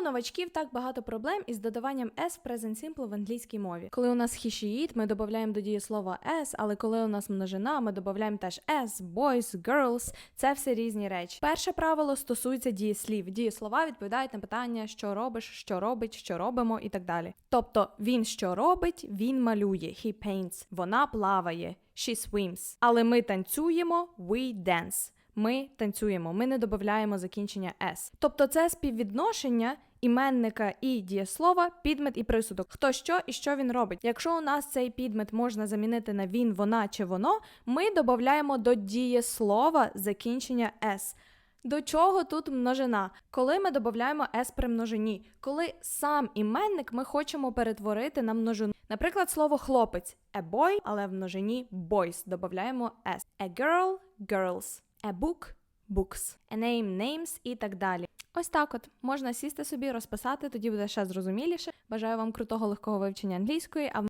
у новачків так багато проблем із додаванням s в present simple в англійській мові. Коли у нас it, ми додаємо до дієслова s, але коли у нас множина, ми додаємо теж s, boys, girls. Це все різні речі. Перше правило стосується дієслів. Дієслова відповідають на питання, що робиш, що робить, що робимо і так далі. Тобто він що робить, він малює. He paints. Вона плаває. She swims. Але ми танцюємо, we dance. Ми танцюємо, ми не додаємо закінчення s. Тобто це співвідношення іменника і дієслова, підмет і присудок. Хто що і що він робить. Якщо у нас цей підмет можна замінити на він, вона чи воно, ми додаємо до дієслова закінчення s. До чого тут множина? Коли ми додаємо s при множині, коли сам іменник ми хочемо перетворити на множину. Наприклад, слово хлопець a boy, але в множині boys додаємо s. A girl girls, a book books, a name names і так далі. Ось так от можна сісти собі, розписати, тоді буде ще зрозуміліше. Бажаю вам крутого легкого вивчення англійської.